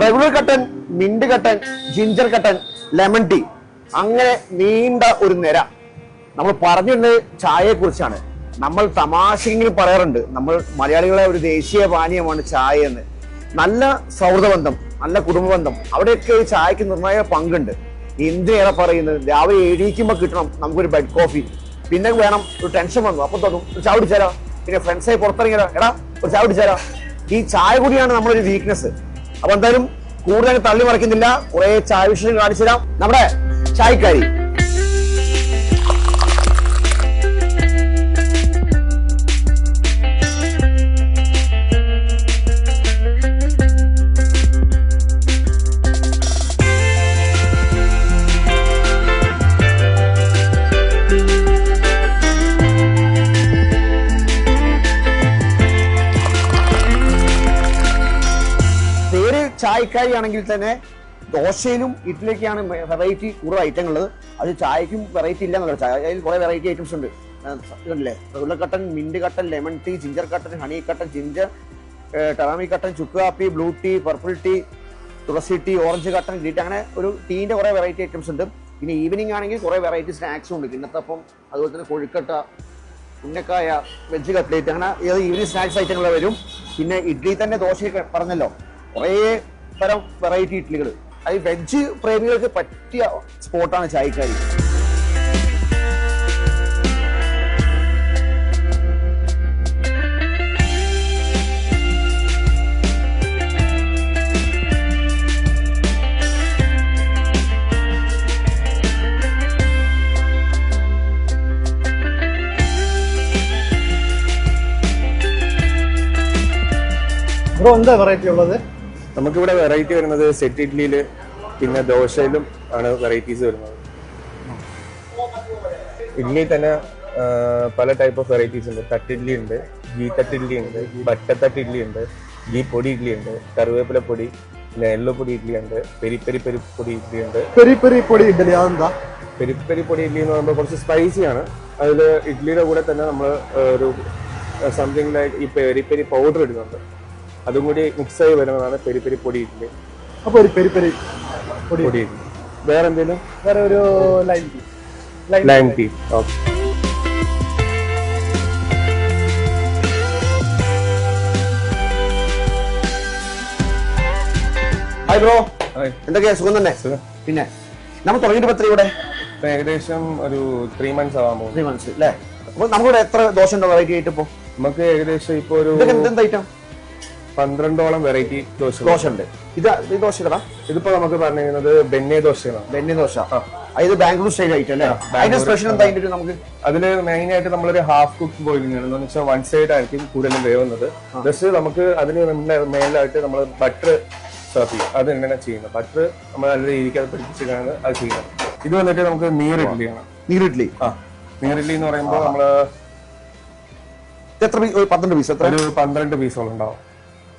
Regular കട്ടൻ mint കട്ടൻ ginger കട്ടൻ ലെമൺ ടീ അങ്ങനെ നീണ്ട ഒരു നിര. നമ്മൾ പറഞ്ഞിരുന്നത് ചായയെ കുറിച്ചാണ് നമ്മൾ തമാശയെങ്കിലും പറയാറുണ്ട്. നമ്മൾ മലയാളികളെ ഒരു ദേശീയ പാനീയമാണ് ചായ എന്ന്. നല്ല സൗഹൃദബന്ധം നല്ല കുടുംബബന്ധം. അവിടെയൊക്കെ ഈ ചായക്ക് നിർണായക പങ്കുണ്ട്. എന്തിനേറെ പറയുന്നത്? രാവിലെ എഴുതിക്കുമ്പോൾ കിട്ടണം നമുക്കൊരു ബെഡ് കോഫി പിന്നെ വേണം ഒരു ടെൻഷൻ വന്നു. അപ്പൊ തോന്നും ഒരു ചായ പിന്നെ ഫ്രണ്ട്സായി പുറത്തിറങ്ങിയാലോ? എടാ ഒരു ചായ ഈ ചായ കൂടിയാണ് നമ്മളൊരു വീക്ക്നെസ് അപ്പൊ എന്തായാലും കൂടുതൽ തള്ളി മറിക്കുന്നില്ല. കുറെ ചായ വിഷയം കാണിച്ചു തരാം നമ്മുടെ ചായക്കാരി. ചായക്കാരി ആണെങ്കിൽ തന്നെ ദോശയിലും ഇഡ്ഡലിയൊക്കെയാണ് വെറൈറ്റി കൂടുതൽ ഐറ്റങ്ങൾ ഉള്ളത്. അത് ചായക്കും വെറൈറ്റി ഇല്ല എന്നുള്ള ചായയിൽ കുറെ വെറൈറ്റി ഐറ്റംസ് ഉണ്ട്. ഇതല്ലേ കട്ടൻ മിന്റ് കട്ടൻ ലെമൺ ടീ ജിഞ്ചർ കട്ടൻ ഹണി കട്ടൻ ജിഞ്ചർ ടറാമി കട്ടൻ ചുക്ക് കാപ്പി blue tea purple tea tulsi tea orange കട്ടൻ ഗ്രീറ്റ് അങ്ങനെ ഒരു ടീന്റെ കുറെ വെറൈറ്റി ഐറ്റംസ് ഉണ്ട്. പിന്നെ ഈവനിങ് ആണെങ്കിൽ കുറെ വെറൈറ്റി സ്നാക്സും ഉണ്ട്. കിണ്ണത്തപ്പം അതുപോലെ തന്നെ കൊഴുക്കട്ട ഉന്നക്കായ വെജ് കട്ട്ലേറ്റ് അങ്ങനെ ഈവനിങ് സ്നാക്സ് ഐറ്റങ്ങൾ വരും. പിന്നെ ഇഡ്ഡലി തന്നെ ദോശയൊക്കെ പറഞ്ഞല്ലോ. കുറേ തരം വെറൈറ്റി ഇഡ്ഡലികൾ അത് വെജ് പ്രേമികൾക്ക് പറ്റിയ സ്പോട്ടാണ് ചായക്കാരി ബ്രോ എന്താ വെറൈറ്റി ഉള്ളത്? നമുക്കിവിടെ വെറൈറ്റി വരുന്നത് സെറ്റ് ഇഡ്ലിയിൽ പിന്നെ ദോശയിലും ആണ് വെറൈറ്റീസ് വരുന്നത്. ഇഡ്ഡലി തന്നെ പല ടൈപ്പ് ഓഫ് വെറൈറ്റീസ് ഉണ്ട്. തട്ടിഡ്ലി ഉണ്ട് ഗീ തട്ടിഡ്ലി ഉണ്ട് ബട്ടത്തട്ട് ഇഡ്ലി ഉണ്ട് ഗീ പൊടി ഇഡ്ലി ഉണ്ട് കറിവേപ്പില പൊടി പിന്നെ എല്ലോ പൊടി ഇഡ്ലി ഉണ്ട് പെരി പെരി പെരി പൊടി ഇഡ്ലി ഉണ്ട്. പെരി പെരി പൊടി ഇഡ്ഡലി അതെന്താ? പെരി പെരി പൊടി ഇഡ്ലി എന്ന് പറയുമ്പോൾ കുറച്ച് സ്പൈസിയാണ് അതിൽ ഇഡ്ലിയുടെ കൂടെ തന്നെ നമ്മൾ ഒരു സംതിങ് ലൈക്ക് ഈ പെരി പെരി പൗഡർ ഇടുന്നുണ്ട്. അതും കൂടി മിക്സ് ആയി വരുന്നതാണ് പെരി പെരി പൊടി അപ്പൊ ഒരു പെരി പെരി പൊടി പൊടി വേറെ എന്തെങ്കിലും വേറെ ഒരു lime tea lime tea okay hi bro hi. എന്തൊക്കെയാ? സുഖം തന്നെ? പിന്നെ നമ്മൾ തുടങ്ങിയിട്ട് പത്ര ഇവിടെ? ഏകദേശം ഒരു ത്രീ മന്ത്സ് ആവാൻ പോകും ത്രീ മന്ത്സ് അല്ലേ അപ്പൊ നമുക്കിവിടെ എത്ര ദോശ ഉണ്ടോ വെറൈറ്റി ആയിട്ട് ഇപ്പോ? നമുക്ക് ഏകദേശം ഇപ്പൊ ഒരു ഐറ്റം പന്ത്രണ്ടോളം വെറൈറ്റി ദോശ ദോശ ഉണ്ട് ഇത് ഇതാ ഇതിപ്പോ നമുക്ക് പറഞ്ഞിരുന്നത് ബെന്നെ ദോശയാണ് ബെന്നെ ദോശ. ഇത് ബാംഗ്ലൂർ സ്റ്റൈൽ ആയിട്ട് അല്ലേ? അതിന്റെ സ്പെഷ്യൽ എന്താ അതിന്റെ നമുക്ക്? അതിൽ മെയിൻ ആയിട്ട് നമ്മളൊരു ഹാഫ് കുക്ക് ബോയിലിംഗ് ആണ്. എന്ന് വെച്ചാൽ വൺ സൈഡ് ആയിരിക്കും കൂടുതലും വേവുന്നത്. ജസ്റ്റ് നമുക്ക് അതിന് മേലായിട്ട് നമ്മൾ ബട്ടർ സെർവ് ചെയ്യും. അത് എങ്ങനെ ചെയ്യുന്നത്? ബട്ടർ നമ്മൾ നല്ല രീതിക്ക് അത് പിടിപ്പിച്ചിട്ടാണ് അത് ചെയ്യുന്നത്. ഇത് വന്നിട്ട് നമുക്ക് നീർ ഇഡ്ഡലിയാണ് നീരിഡ്ലി ആ. നീർ ഇഡ്ഡലി എന്ന് പറയുമ്പോൾ നമ്മൾ എത്ര പന്ത്രണ്ട് പീസ് എത്ര? ഒരു പന്ത്രണ്ട് പീസോളം ഉണ്ടാവും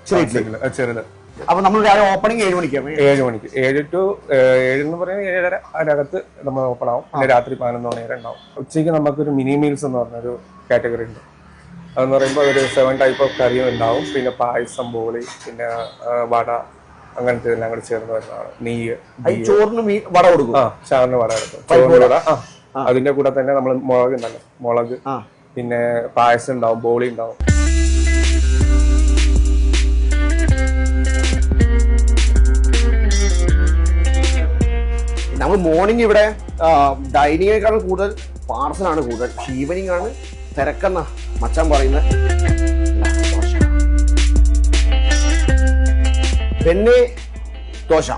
ചെറിയ ഇഡ്ഡലി ചെറുത്. അപ്പൊ നമ്മൾ രാവിലെ ഓപ്പണിംഗ് ഏഴ് മണിക്കാണ് ഏഴ് മണിക്ക്. ഏഴ് ടു ഏഴ് എന്ന് പറയുന്നത് ഏഴര അതിനകത്ത് നമ്മൾ ഓപ്പൺ ആവും. പിന്നെ രാത്രി പതിനൊന്ന് മണി വരെ ഉണ്ടാവും. ഉച്ചയ്ക്ക് നമുക്കൊരു മിനി മീൽസ് എന്ന് പറഞ്ഞൊരു കാറ്റഗറി ഉണ്ട്. അതെന്ന് പറയുമ്പോൾ ഒരു സെവൻ ടൈപ്പ് ഓഫ് കറിയും ഉണ്ടാവും. പിന്നെ പായസം ബോളി പിന്നെ വട അങ്ങനത്തെ എല്ലാം കൂടി ചേർന്ന് വരുന്നതാണ്. നെയ്യ് ചോറിന് വട കൊടുക്കും. ആ ചാറിന് വട എടുക്കും ചോറിന് വട. അതിന്റെ കൂടെ തന്നെ നമ്മൾ മുളക് ഉണ്ടല്ലോ. മുളക് പിന്നെ പായസം ഉണ്ടാവും ബോളി ഉണ്ടാവും. മോർണിംഗ് ഇവിടെ ഡൈനിങ്ങിനേക്കാൾ കൂടുതൽ പാർസലാണ് കൂടുതൽ. ഈവനിങ് ആണ് തിരക്കെന്ന മച്ചാൻ പറയുന്നത്. ബെന്നെ ദോശ.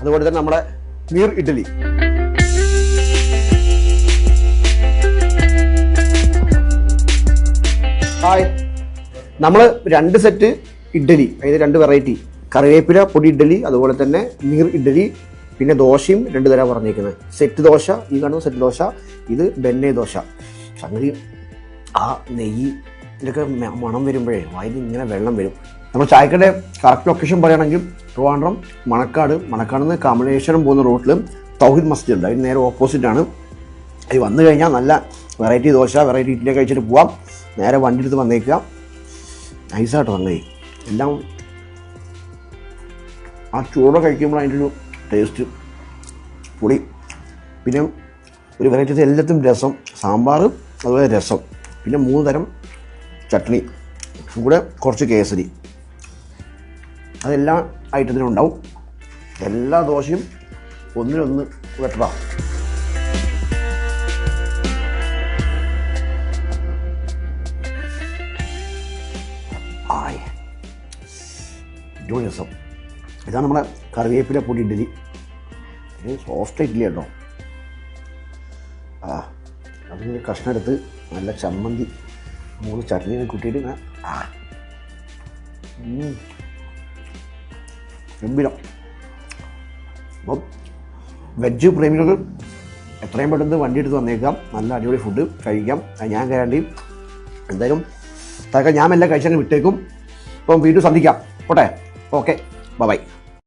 അതുപോലെ തന്നെ നമ്മുടെ നീർ ഇഡ്ഡലി. ഹായ്. നമ്മൾ രണ്ട് സെറ്റ് ഇഡ്ഡലി അതായത് രണ്ട് വെറൈറ്റി കറിവേപ്പില പൊടി ഇഡ്ഡലി അതുപോലെ തന്നെ നീർ ഇഡ്ഡലി പിന്നെ ദോശയും രണ്ട് തരം പറഞ്ഞേക്കുന്നത്. സെറ്റ് ദോശ ഈ കാണുന്ന സെറ്റ് ദോശ ഇത് ബെന്നെ ദോശ. സംഗതി ആ നെയ്യ് ഇതൊക്കെ മണം വരുമ്പോഴേ വായിൽ ഇങ്ങനെ വെള്ളം വരും. നമ്മൾ ചായക്കടയുടെ കറക്റ്റ് ലൊക്കേഷൻ പറയുകയാണെങ്കിൽ ട്രിവാൻഡ്രം മണക്കാട് മണക്കാട് നിന്ന് കമലേശ്വരം പോകുന്ന റോട്ടിലും തൗഹിദ് മസ്ജിദ് ഉണ്ട്. അതിന് നേരെ ഓപ്പോസിറ്റ് ആണ്. അത് വന്നു കഴിഞ്ഞാൽ നല്ല വെറൈറ്റി ദോശ വെറൈറ്റി ഇഡ്ഡലി കഴിച്ചിട്ട് പോവാം. നേരെ വണ്ടി എടുത്ത് വന്നേക്കുക. നൈസായിട്ട് വന്നേ എല്ലാം ആ ചൂട കഴിക്കുമ്പോൾ അതിന്റെ ഒരു ടേസ്റ്റ് പുളി പിന്നെ ഒരു വെറൈറ്റീസ് എല്ലാത്തും രസം. സാമ്പാർ അതുപോലെ രസം. പിന്നെ മൂന്ന് തരം ചട്നി. കൂടെ കുറച്ച് കേസരി. അതെല്ലാ ഐറ്റത്തിനും ഉണ്ടാവും. എല്ലാ ദോശയും ഒന്നിനൊന്ന് വെട്ടതാണ് ആയി. രസം. ഇതാണ് നമ്മുടെ കറിവേപ്പില പൊടി ഇഡ്ഡലി സോഫ്റ്റ് ഇഡ്ഡലി കേട്ടോ ആ അതിന് കഷ്ണം എടുത്ത് നല്ല ചമ്മന്തി മൂന്ന് ചട്നിയും കൂട്ടിയിട്ട് ആ. ഗംഭീരം. അപ്പം വെജ് പ്രേമികൾ എത്രയും പെട്ടെന്ന് വണ്ടി എടുത്ത് വന്നേക്കാം. നല്ല അടിപൊളി ഫുഡ് കഴിക്കാം. ഞാൻ കയറേണ്ടി എന്തായാലും തക്ക ഞാൻ എല്ലാം കഴിച്ചങ്ങ് വിട്ടേക്കും. ഇപ്പം വീണ്ടും സന്ധിക്കാം. പോട്ടെ? ഓക്കെ. Bye-bye.